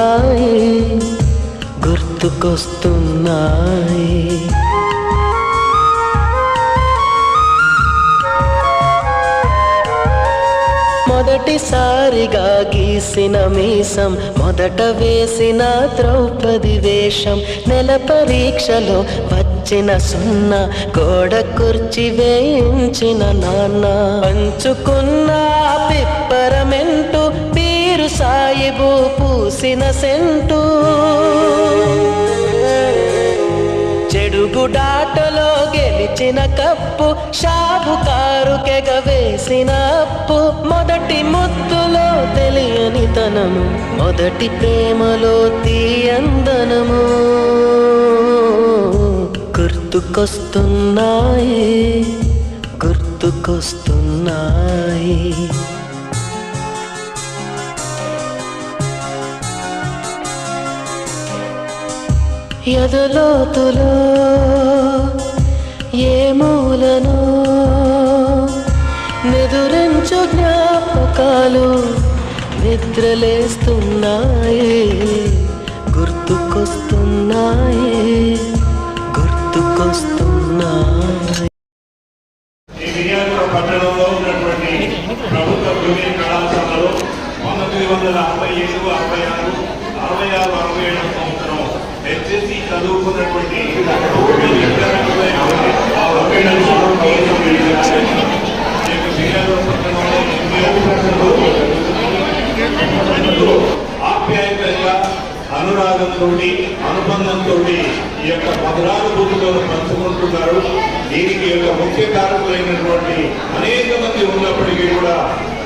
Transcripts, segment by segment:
గుర్తుకొస్తున్నాయి గుర్తుకొస్తున్నాయి. మొదటిసారిగా గీసిన మీసం మొదట వేసిన ద్రౌపది వేషం నెల పరీక్షలో వచ్చిన సున్నా గోడ కుర్చి వేయించిన నాన్న. పంచుకున్న పిప్పరమెంటు సాయిబు పూసిన సెంటు. చెడుగుడాటలో గెలిచిన కప్పు షాబుకారు కెగవేసిన అప్పు. మొదటి ముద్దులో తెలియని తనము మొదటి ప్రేమలో తీయందనము. గుర్తుకొస్తున్నాయి గుర్తుకొస్తున్నాయి. ఎదలోతులో ఏ మూలను నిదురించు జ్ఞాపకాలు నిద్రలేస్తున్నాయి గుర్తుకొస్తున్నాయి గుర్తుకొస్తున్నాయి. ఈ విజయనగరం పట్టణంలో ఉన్నటువంటి ప్రభుత్వ జూనియర్ కళాశాలలో పంతొమ్మిది వందల అరవై ఏడు అరవై ఆరు అరవై ఆరు అరవై ఏడు సంవత్సరం హెచ్ఎస్సి చదువుకున్నటువంటి విద్యార్థులైనటువంటి ఆప్యాయతంగా అనురాగంతో అనుబంధంతో ఈ యొక్క పదరానుభూతులను పంచుకుంటున్నారు. దీనికి యొక్క ముఖ్య కారకులైనటువంటి అనేక మంది ఉన్నప్పటికీ కూడా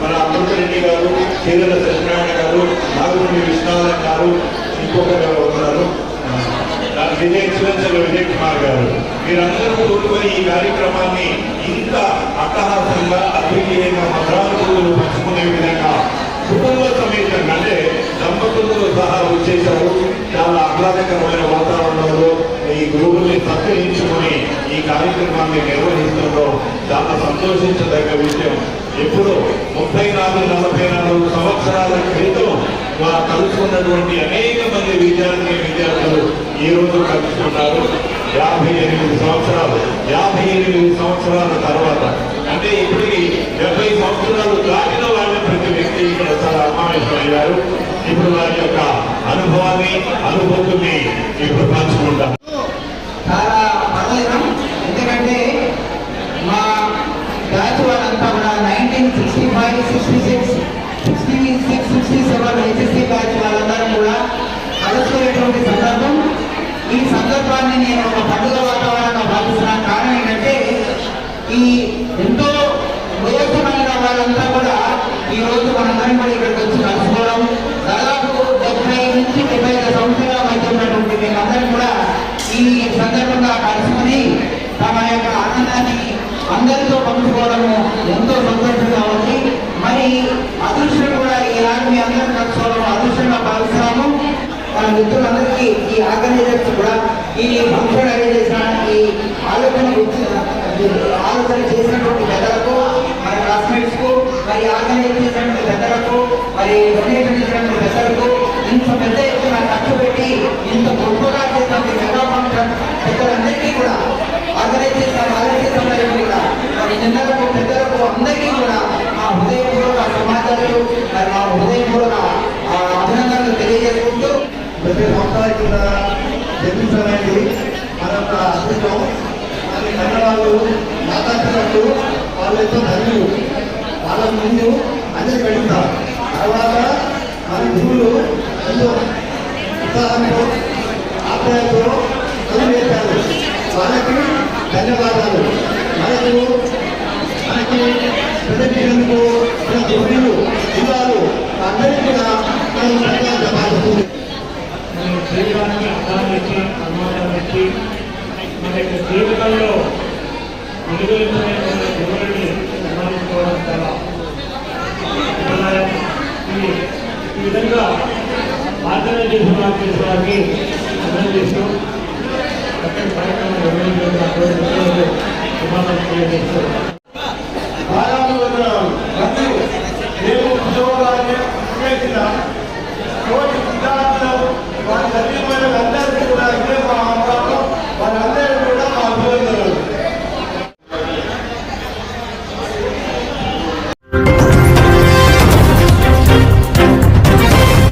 మన అమృతరెడ్డి గారు చీరల సత్యనారాయణ గారు నాగమణి విశ్వనాథన్ గారు ఇంకొకరు ఉన్నారు? విజయ్ ఎక్సలెన్స్ విజయ్ కుమార్ గారు మీరందరూ కూడుకొని ఈ కార్యక్రమాన్ని ఇంత అట్టహాసంగా అద్వితీయంగా మధురానుభూతులు పంచుకునే విధంగా కుటుంబ సమేతంగా అంటే దంపతులతో సహా వచ్చేసారు చాలా ఆహ్లాదకరమైన వాతావరణంలో ఈ గురువుల్ని సత్కరించుకొని ఈ కార్యక్రమాన్ని నిర్వహిస్తుండడం చాలా సంతోషించదగ్గ విషయం. ఎప్పుడు ముప్పై నాలుగు నలభై నాలుగు సంవత్సరాల క్రితం మా కలుసుకున్నటువంటి అనేక మంది విద్యార్థి విద్యార్థులు ఈ రోజు కలుసుకున్నారు. యాభై ఎనిమిది సంవత్సరాలు యాభై ఎనిమిది సంవత్సరాల తర్వాత అంటే ఇప్పటికి డెబ్బై సంవత్సరాలు దాటిన వాళ్ళ ప్రతి వ్యక్తి ఇక్కడ చాలా అమాయకమయ్యారు ఇప్పుడు వారి యొక్క అనుభవాన్ని అనుభూతుల్ని ఇప్పుడు పంచుకుంటారు వాళ్ళంతా కూడా ఈ రోజు మనందరం కూడా ఇక్కడికి వచ్చి కలుసుకోవడం. దాదాపు డెబ్బై నుంచి డెబ్బై ఐదు సంవత్సరాల మధ్య ఉన్నటువంటి మేమందరం కూడా ఈ సందర్భంగా కలుసుకుని తమ యొక్క ఆనందాన్ని అందరితో పంచుకోవడము ఎంతో సంతోషంగా ఉంది. మరి అదృష్టం కూడా ఇలాంటి మీ అందరం కలుసుకోవడం అదృష్టంగా భావిస్తున్నాము. మన మిత్రులందరికీ ఈ ఆర్గనైజర్స్ కూడా ఈ ఫంక్షన్ అరేంజ్ చేసిన ఈ ఆలోచన ఆలోచన చేసినటువంటి పెద్దలకు మన క్లాస్మేట్స్ మరి ఆర్గనైజ్ పెద్దలకు మరి డొనేషన్ ఇచ్చినటువంటి పెద్దలకు ఇంత పెద్ద ఎత్తున ఖర్చు పెట్టి ఇంత గొప్పగా చేసినటువంటి మెగా పెద్దలందరికీ కూడా ఆర్గనైజ్ చేసిన ఆర్గనైజ్ చేసిన వారికి కూడా మరి చిన్నలకు పెద్దలకు అందరికీ కూడా మా హృదయపూర్వక సమాచారాలు మరి మా హృదయపూర్వక అభినందనలు తెలియజేసుకుంటూ ప్రతి సంవత్సరానికి కూడా జన్మించడానికి మన యొక్క అదృష్టం మరి కన్నవాళ్ళు మాతాపిల్లలు వాళ్ళు ఎంతో ధన్యులు. వాళ్ళ ముందు అందరి పెడతారు తర్వాత మన గురువులు ఎంతో ఉత్సాహంతో ఆప్యాయతో చదివేశారు వాళ్ళకి ధన్యవాదాలు మనకు మనకి ప్రజలకు మన గురువులు జిల్లాలు అందరికీ కూడా మనం ధన్యవాదాలు మన జీవితానికి అర్థాన్ని ఇచ్చి అనుమానాన్ని ఇచ్చి మన యొక్క జీవితంలో వెలుగులైనటువంటి గురువులని సన్మానించుకోవడం చాలా శుభదాయం. ఈ ఈ విధంగా ఆర్గనైజేషన్ ఆఫీస్ వారికి అభినందిస్తూ చక్కని కార్యక్రమం నిర్వహించడం శుభాకాంక్షలు తెలియజేస్తూ